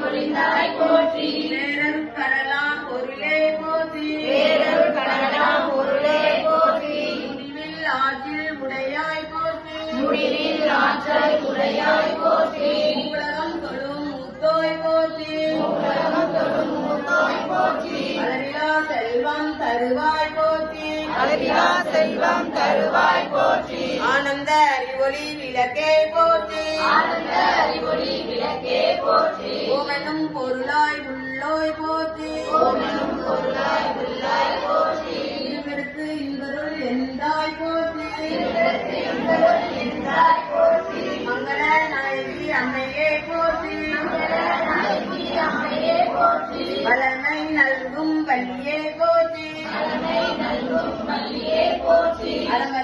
உடையாய் போற்றி. பேரருள் கடலாம் பொருளே போற்றி. பேரருள் கடலாம் பொருளே போற்றி. முடிவில் ஆற்றில் உடையாய் போற்றி. முடிவில் ஆற்றல் உடையாய் போற்றி. உலகம் தொழும் முத்தோய் போற்றி. உலகம் தொடும் மூத்தோய் போற்றி. அளவிலா செல்வம் தருவாய் போற்றி. செல்வம் தருவாய் போற்றி. அறிவொளி விளக்கே போற்றி. அறிவொளி விளக்கே போற்றி. ஓமெனும் பொருளாய் உள்ளோய் போற்றி. ஓமெனும் பொருளாய் உள்ளாய் போற்றி. இருவருக்கு இன்பருள் எந்தாய் போற்றி. என்றாய் போற்றி. மங்கள நாயகி அம்மையே போற்றி. நாயகி அம்மையே போற்றி. வளமை நல்கும் வள்ளியே போற்றி. அரணை நல்கும் மல்லியே போற்றி. அலமல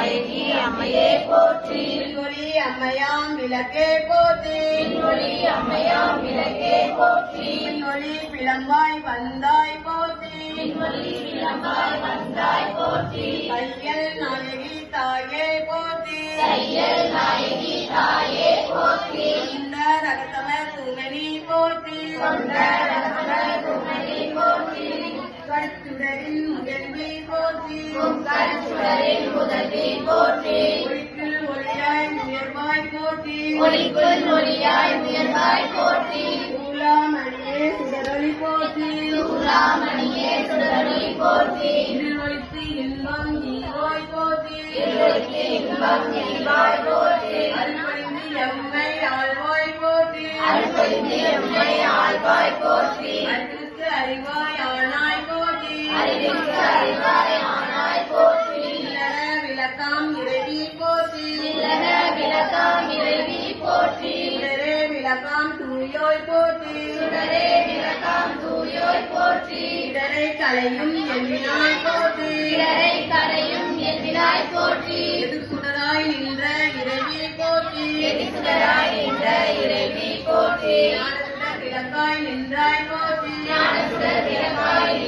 நாயகி அம்மையே போற்றி. ஒளி அம்மையாம் விளக்கே போற்றி. ஒளி அம்மையாம் விளக்கே போற்றி. ஒளி பிளம்பாய் வந்தாய் போற்றி. ஒளி விளம்பாய் வந்தாய் போற்றி. கையல் நாயகி தாயே போற்றி. தையல் நாயகி தாயே போற்றி. இந்த ரகத்தம தூமணி போற்றி. ரகமலர் குமரி போற்றி. கட்டுடரின் முதல்வி போற்றி. முக்கண் முதல்வி போற்றி ஒளிக்குள் ஒளியாய் உயர்வாய் போற்றி. ஒளிக்குள் ஒளியாய் உயர்வாய் போற்றி. ஊலாமணியே சுடரொளி போற்றி. சூடாமணியே சுடரொளி போற்றி. இருளொளித்து இன்பம் ஈரோய் போற்றி. இருளுக்கு இன்பம் இல்வாய் போற்றி. அருள்பொழிந்து எம்மை ஆழ்வாய் போற்றி. அருள்பொழிந்து எம்மை ஆழ்வாய் தூயோய் போற்றி. சுடரே விளக்காம் தூயோய் போற்றி. இடரை கலையும் எண்ணினாய் போற்றி. இடரை கரையும் என்வினாய் போற்றி. எது சுடராய் நின்ற இறைவி போற்றி. எதிர்சுடராய் நின்ற இறைவி போற்றி. ஞானசுடர் விளக்காய் நின்றாய் போற்றி. ஞானசுடர் விளக்காய்